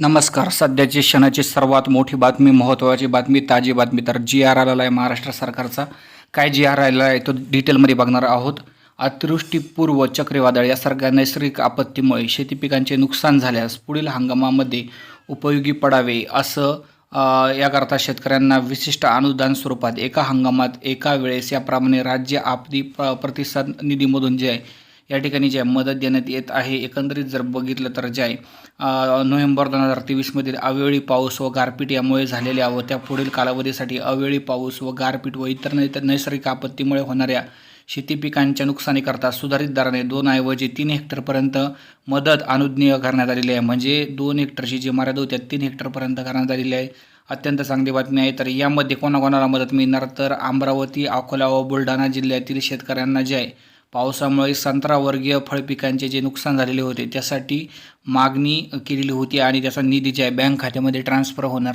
नमस्कार. सध्याची क्षणाची सर्वात मोठी बातमी महत्त्वाची बातमी ताजी बातमी तर जी आर आलेला आहे महाराष्ट्र सरकारचा. काय जी आर आलेला आहे तो डिटेलमध्ये बघणार आहोत. अतिवृष्टीपूर्व चक्रीवादळ यासारख्या नैसर्गिक आपत्तीमुळे शेती पिकांचे नुकसान झाल्यास पुढील हंगामामध्ये उपयोगी पडावे असं याकरता शेतकऱ्यांना विशिष्ट अनुदान स्वरूपात एका हंगामात एका वेळेस याप्रमाणे राज्य आपदी प प्रतिसाद निधीमधून जे आहे या ठिकाणी जे मदत देण्यात येत आहे एकंदरीत जर बघितलं तर जे आहे नोव्हेंबर दोन हजार तेवीसमधील अवेळी पाऊस व गारपीट यामुळे झालेल्या व त्या पुढील कालावधीसाठी अवेळी पाऊस व गारपीट व इतर नैसर्गिक आपत्तीमुळे होणाऱ्या शेती पिकांच्या नुकसानीकरता सुधारित दराने दोन ऐवजी तीन हेक्टरपर्यंत मदत अनुज्ञेय करण्यात आलेली आहे. म्हणजे दोन हेक्टरची जी मर्यादा होती तीन हेक्टरपर्यंत करण्यात आलेली आहे. अत्यंत चांगली बातमी आहे. तर यामध्ये कोणाकोणाला मदत मिळणार? तर अमरावती अकोला व बुलढाणा जिल्ह्यातील शेतकऱ्यांना जे आहे पावसामुळे संत्रावर्गीय फळपिकांचे जे नुकसान झालेले होते त्यासाठी मागणी केलेली होती आणि त्याचा निधी जे आहे बँक खात्यामध्ये ट्रान्स्फर होणार